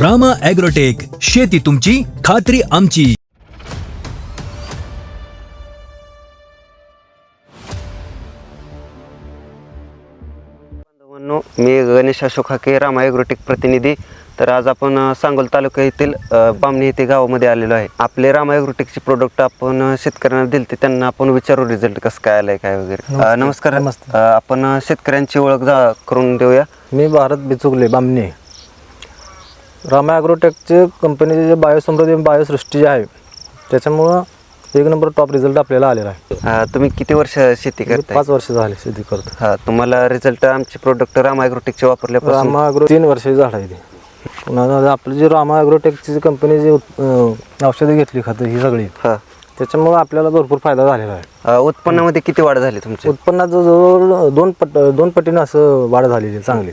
Rama agrotech शेती तुमची खात्री आमची. बांधवांनो मी गणेश अशोक हाके रामा ॲग्रोटेक प्रतिनिधी. तर आज आपण अ, सांगोल तालुका येथील अ, बामणी येथे गावामध्ये आलेलो आहे. आपले रामा ॲग्रोटेकचे प्रोडक्ट आपण अ, शेतकऱ्यांना दिलते त्यांना आपण विचारू रिझल्ट कसं काय आलाय काय वगैरे. अ, नमस्कार. नमस्ते. अ, आपण अ, शेतकऱ्यांची ओळख जा करून देऊया. मी भारत बिचुकले बामणे. रामा ॲग्रोटेकचे कंपनीचे जे बायोसमृद्धी बायोसृष्टी जे आहे त्याच्यामुळं एक नंबर टॉप रिझल्ट आपल्याला आलेला आहे. अ, तुम्ही किती वर्ष शेती मी करताय? पाच वर्ष झाले शेती करतो हा तुम्हाला रिझल्ट आमचे प्रोडक्ट रामा ॲग्रोटेकचे वापरल्यापासून रामा ॲग्रो तीन वर्षाची झाड आहे ते. पुन्हा आपली जी रामा ॲग्रोटेकची जी कंपनी जी उत- अं, औषधं घेतली खतं ही सगळी हा. त्याच्यामुळं आपल्याला भरपूर फायदा झालेला आहे. अ, उत्पन्नामध्ये किती वाढ झाली तुमची? उत्पन्नात जवळजवळ दोन पट दोन पटीनं असं वाढ झालेली आहे चांगली.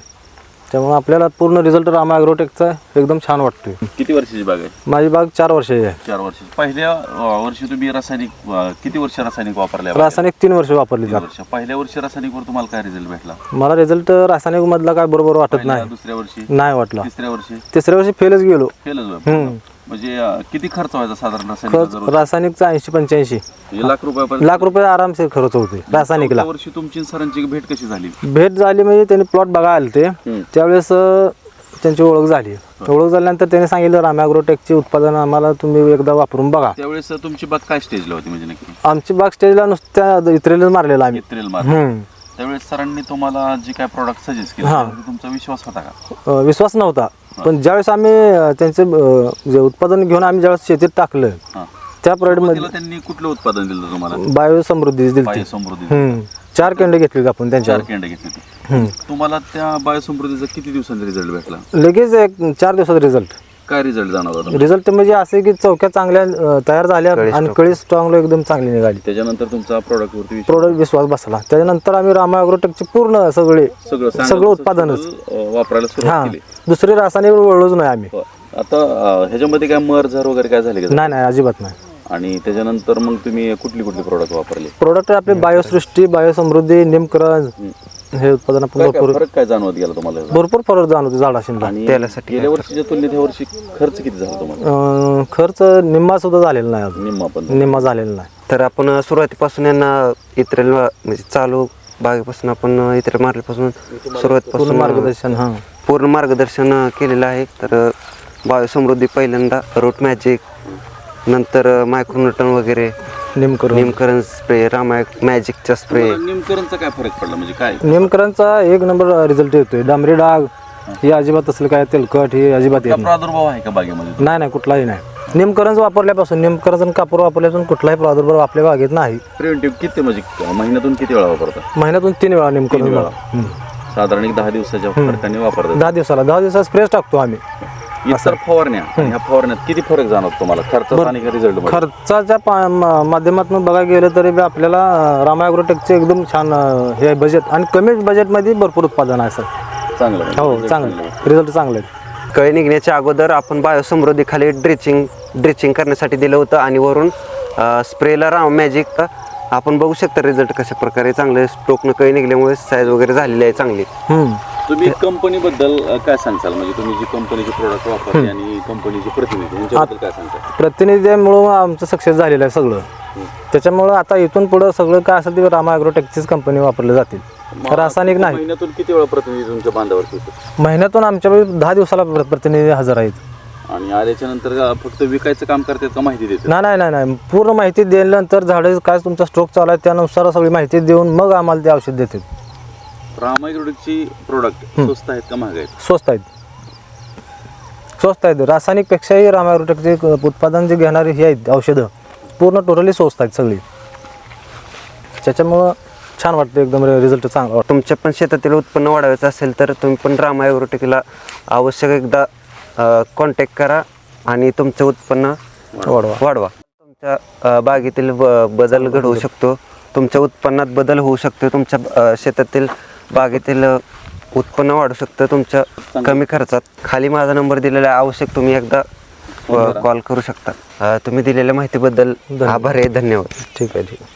त्यामुळे आपल्याला पूर्ण रिझल्ट रामा ॲग्रोटेकचा एकदम छान वाटतोय. किती वर्षाची बाग आहे? माझी बाग चार वर्षाची आहे. चार वर्ष. पहिल्या अं, वर्षी तुम्ही रासायनिक अं, किती वर्ष रासायनिक वापरल्या रासायनिक तीन वर्ष वापरली तीन जात. वर्ष. पहिल्या वर्षी रासायनिकवर तुम्हाला काय रिझल्ट भेटला? मला रिझल्ट रासायनिक मधला काय बरोबर वाटत नाही. दुसऱ्या वर्षी? नाही वाटला. तिसऱ्या वर्षी? तिसऱ्या वर्षी फेलच गेलो. फेलच हम्म. म्हणजे अं, किती खर्च व्हायचा साधारण रासायनिक रासायनिकचा ऐंशी पंच्याऐंशी. लाख रुपयापर्यंत? लाख रुपये आरामसे खर्च होते रासायनिकला. चौथ्या वर्षी तुमची सरांची भेट कशी झाली? भेट झाली म्हणजे त्यांनी प्लॉट बघा आले ते. त्यावेळेस अं, त्यांची ओळख झाली. ओळख झाल्यानंतर त्यांनी सांगितलं रामॅग्रोटेकची उत्पादन आम्हाला तुम्ही एकदा वापरून बघा. त्यावेळेस तुमची बाग काय स्टेजला होती म्हणजे नक्की? आमची बाग स्टेजला नुसत्या इत्रेलच मारलेला आम्ही. हम्म. त्यावेळेस सरांनी तुम्हाला जे काय प्रॉडक्ट सजेस्ट केलं हा. त्यावरती तुमचा विश्वास होता का? अं, विश्वास नव्हता. पण ज्यावेळेस आम्ही अं, त्यांचे अं, जे उत्पादन घेऊन आम्ही ज्यावेळेस शेतीत टाकलं हा. त्या प्रोडक्टमध्ये तिला त्यांनी कुठलं उत्पादन दिलं तुम्हाला? बायोसमृद्धी दिली बायो समृद्धी हम्म. चार केंडे घेतले आपण चार त्यांच्यावर केंड घेतली होती हम्म. तुम्हाला त्या बायोसमृद्धीचा किती दिवसांचा रिझल्ट भेटला? लगेच एक चार दिवसात रिझल्ट काय रिझल्ट जाणवला तुम्हाला? रिझल्ट म्हणजे असे की चौक्या चांगल्या अं, तयार झाल्या आणि कळी स्ट्रॉंग एकदम चांगली निघाली. त्याच्यानंतर तुमचा प्रॉडक्ट वरती विश्वास- प्रोडक्ट विश्वास बसला. त्याच्यानंतर आम्ही रामा अॅग्रोटेकचे पूर्ण सगळे सगळं सांगा सगळं तसं उत्पादनच. सगळं, अं, वापरायला सुरुवात केली. दुसरे रासायनिक वळलोच नाही आम्ही. हो. आता अं, ह्याच्यामध्ये काय मर झर वगैरे काय झाले का नाही नाही अजिबात नाही. आणि त्याच्यानंतर मग तुम्ही कुठली कुठली प्रोडक्ट वापरले? प्रोडक्ट आपले बायोसृष्टी बायोसमृद्धी निमकरंज हे उत्पादन आपण काय काय भरपूर फरक काय जाणवत गेला तुम्हाला? भरपूर फरक जाणवतो झाडाशीला आणि गेल्या वर्षीच्या तुलनेत ह्या वर्षी खर्च किती झाला तुम्हाला? अं, खर्च निम्मा सुद्धा झालेला नाही अजून. निम्मा पण निम्मा झालेला नाही. तर आपण सुरुवातीपासून यांना इतरेल म्हणजे चालू बागेपासून आपण अ, इतरेल मारल्यापासून सुरुवातीपासून मार्गदर्शन हा. पूर्ण मार्गदर्शन केलेलं आहे. तर बायोसमृद्धी पहिल्यांदा रूट मॅजिक नंतर अ, मायक्रोन्यूटन वगैरे निमकरण. निमकरण स्प्रे रामाय मॅजिकचा स्प्रे नेमकरणचा काय फरक पडला? म्हणजे काय? निमकरणचा एक नंबर रिझल्ट येतोय. डांबरी डाग हे अजिबात असलं काय तेलकट हे अजिबात येत नाही. प्रादुर्भाव आहे का बागेमध्ये? नाही नाही कुठलाही नाही. निमकरंज वापरल्यापासून निमकरंज आणि कापूर वापरल्यापासून कुठलाही प्रादुर्भाव आपल्या बागेत नाही. प्रिव्हेंटिव्ह किती म्हणजे महिन्यातून किती वेळा वापरता? महिन्यातून तीन वेळा निमकरंज वेळा. हम्म. साधारण एक दहा दिवसाच्या फरकाने वापरतात. दहा दिवसाला दहा दिवसात स्प्रेस टाकतो आम्ही. इतर फवारण्या आणि ह्या फवारण्यात किती फरक जाणवतो तुम्हाला? खर्चाचा आणि रिझल्ट खर्चाच्या पा- म- माध्यमातून बघायला गेलं तरी बी आपल्याला रामा ॲग्रोटेकचे एकदम छान अं, हे बजेट आणि कमी बजेटमध्ये भरपूर उत्पादन आहे सर. चांगलं म्हणजे हो चांगलं रिझल्ट चांगले आहेत कळी निघण्याच्या अगोदर आपण बायोसमृद्धीखाली ड्रिचिंग ड्रिचिंग करण्यासाठी दिलं होतं आणि वरून स्प्रेला राम मॅजिक आपण बघू शकता रिझल्ट कशा प्रकारे चांगले स्टोकनं कळी निघल्यामुळे साईज वगैरे झालेली आहे चांगली. तुम्ही कंपनीबद्दल काय सांगताल? म्हणजे तुम्ही जी कंपनीचे प्रोडक्ट वापरले आणि कंपनीचे प्रतिनिधी यांच्याबद्दल काय प्रतिनिधीमुळं आमचं सक्सेस झालेलं आहे सगळं. त्याच्यामुळं आता इथून पुढं सगळं काय असेल ते रामा ॲग्रोटेकचीच कंपनी वापरली जातील. रासायनिक नाही. महिन्यातून किती वेळा प्रतिनिधी तुमच्या बांधावरती होतो महिन्यातून आमच्या दहा दिवसाला प्र- प्रतिनिधी हजर आहेत. आणि आल्याच्यानंतर फक्त विकायचं काम करतात का माहिती देतात? नाही नाही नाही नाही. पूर्ण माहिती दिल्यानंतर झाडे काय तुमचा स्ट्रोक चालू आहे त्यानुसार सगळी माहिती देऊन मग आम्हाला ते औषध देतात. रामायग्रोडिकची प्रोडक्ट स्वस्त आहेत का महाग आहेत? स्वस्त आहेत. स्वस्त आहेत. रासायनिकपेक्षाही रामायग्रोटेकचे उत्पादन जे घेणारे हे आहेत औषधं पूर्ण टोटली स्वस्त आहेत सगळी. त्याच्यामुळं छान वाटतं एकदम रिझल्ट चांगला वाटतो. तुमच्या पण शेतातील उत्पन्न वाढवायचं असेल तर तुम्ही पण रामा ॲग्रोटेकला आवश्यक एकदा कॉन्टॅक्ट करा आणि तुमचं उत्पन्न वाढवा. वाढवा. तुमच्या बागेतील बदल घडवू शकतो. तुमच्या उत्पन्नात बदल होऊ शकतो. तुमच्या शेतातील बागेतील उत्पन्न वाढू शकतं. तुमच्या कमी खर्चात. खाली माझा नंबर दिलेला आहे. आवश्यक तुम्ही एकदा कॉल करू. शकता. तुम्ही दिलेल्या माहितीबद्दल आभार आहे. धन्यवाद. ठीक आहे ठीक आहे.